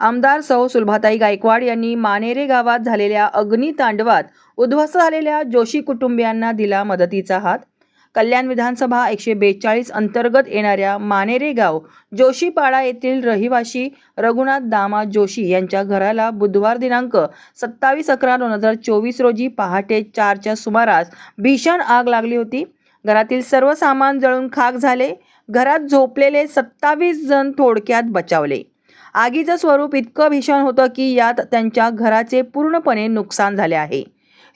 आमदार सौ सुलभाताई गायकवाड यांनी मानेरे गावात झालेल्या अग्नितांडवात उद्ध्वस्त झालेल्या जोशी कुटुंबियांना दिला मदतीचा हात. कल्याण विधानसभा एकशे बेचाळीस अंतर्गत येणाऱ्या मानेरे गाव जोशीपाडा येथील रहिवाशी रघुनाथ दामा जोशी यांच्या घराला बुधवार दिनांक सत्तावीस अकरा दोन हजार चोवीस रोजी पहाटे चारच्या सुमारास भीषण आग लागली होती. घरातील सर्व सामान जळून खाक झाले. घरात झोपलेले सत्तावीस जण थोडक्यात बचावले. आगीचं स्वरूप इतकं भीषण होतं की यात त्यांच्या घराचे पूर्णपणे नुकसान झाले आहे.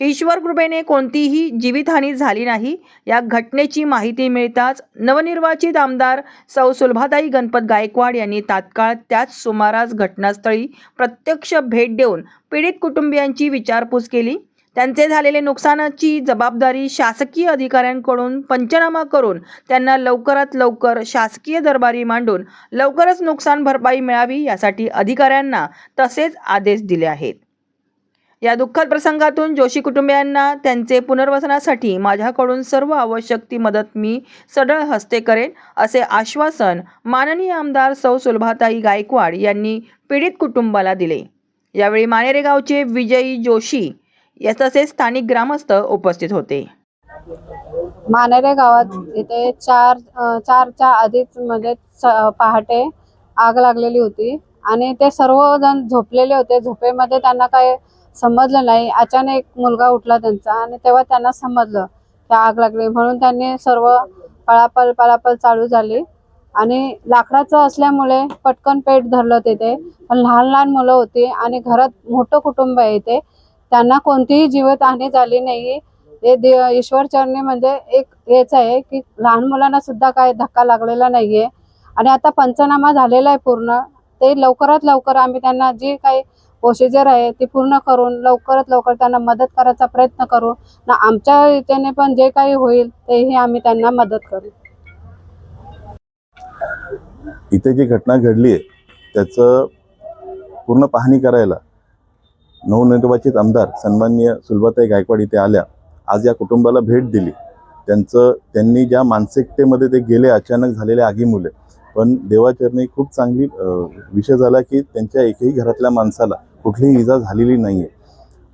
ईश्वर कृपेने कोणतीही जीवितहानी झाली नाही. या घटनेची माहिती मिळताच नवनिर्वाचित आमदार सौ सुलभाताई गणपत गायकवाड यांनी तात्काळ त्याच सुमारास घटनास्थळी प्रत्यक्ष भेट देऊन पीडित कुटुंबियांची विचारपूस केली. त्यांचे झालेले नुकसानाची जबाबदारी शासकीय अधिकाऱ्यांकडून पंचनामा करून त्यांना लवकरात लवकर शासकीय दरबारी मांडून लवकरच नुकसान भरपाई मिळावी यासाठी अधिकाऱ्यांना तसेच आदेश दिले आहेत. या दुःखद प्रसंगातून जोशी कुटुंबियांना त्यांचे पुनर्वसनासाठी माझ्याकडून सर्व आवश्यक ती मदत मी सढळ हस्ते करेन असे आश्वासन माननीय आमदार सौ सुलभाताई गायकवाड यांनी पीडित कुटुंबाला दिले. यावेळी मानेरे गावचे विजयी जोशी या तसेच स्थानिक ग्रामस्थ उपस्थित होते. मानेरे गावात इथे चार चारच्या आधीच म्हणजे पहाटे आग लागलेली होती आणि ते सर्वजण झोपलेले होते. झोपेमध्ये त्यांना काही समजलं नाही. अचानक एक मुलगा उठला त्यांचा आणि तेव्हा त्यांना समजलं की आग लागली. म्हणून त्यांनी सर्व पळापळ पळापळ चालू झाली आणि लाकडाचं असल्यामुळे पटकन पेट धरलं तिथे. पण लहान लहान मुलं होती आणि घरात मोठं कुटुंब आहे इथे. त्यांना कोणतीही जीवितहानी झाली नाही हे दे- ईश्वर चरणी म्हणजे एक हेच आहे की लहान मुलांना सुद्धा काय धक्का लागलेला नाहीये. आणि आता पंचनामा झालेला आहे पूर्ण. ते लवकरात लवकर आम्ही त्यांना जी काही प्रोसिजर आहे ती पूर्ण करून लवकरात लवकर त्यांना मदत करायचा प्रयत्न करू. ना आमच्या इथेने पण जे काही होईल तेही आम्ही त्यांना मदत करू. इथे जी घटना घडली आहे त्याचं पूर्ण पाहणी करायला नवनिर्वाचित आमदार सन्माननीय सुलभाताई गायकवाड इथे आल्या. आज या कुटुंबाला भेट दिली. त्यांचं त्यांनी ज्या मानसिकतेमध्ये ते गेले अचानक झालेल्या आगीमुळे. पण देवाचरणी खूप चांगली विषय झाला की त्यांच्या एकही घरातल्या माणसाला कुठलीही इजा झालेली नाही आहे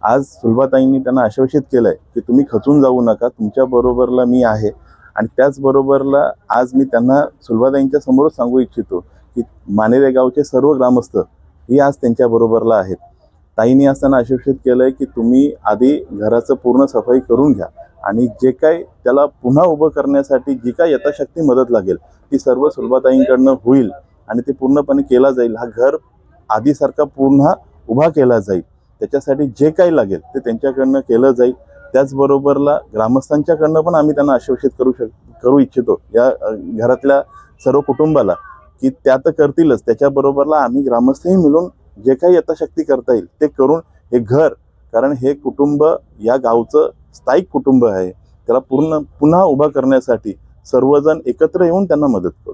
आज सुलभाताईंनी त्यांना आश्वासित केलं आहे की तुम्ही खचून जाऊ नका तुमच्या बरोबरला मी आहे. आणि त्याचबरोबरला आज मी त्यांना सुलभाताईंच्या समोरच सांगू इच्छितो की मानेरे गावचे सर्व ग्रामस्थ ही आज त्यांच्या बरोबरला आहेत. ताईंनी असताना अशिक्षित केलं आहे की तुम्ही आधी घराचं पूर्ण सफाई करून घ्या आणि जे काय त्याला पुन्हा उभं करण्यासाठी जी काय यथाशक्ती मदत लागेल ती सर्व सुलभाताईंकडनं होईल आणि ते पूर्णपणे केला जाईल. हा घर आधीसारखा पुन्हा उभा केला जाईल. त्याच्यासाठी जे काही लागेल ते त्यांच्याकडनं केलं जाईल. त्याचबरोबरला ग्रामस्थांच्याकडनं पण आम्ही त्यांना आश्वासित करू शक करू इच्छितो. या घरातल्या सर्व कुटुंबाला की त्या तर करतीलच. त्याच्याबरोबरला आम्ही ग्रामस्थही मिळून जे काही यथाशक्ती करता येईल ते करून हे घर कारण हे कुटुंब या गावचं स्थायिक कुटुंब आहे. त्याला पूर्ण पुन्हा उभा करण्यासाठी सर्वजण एकत्र येऊन त्यांना मदत करू.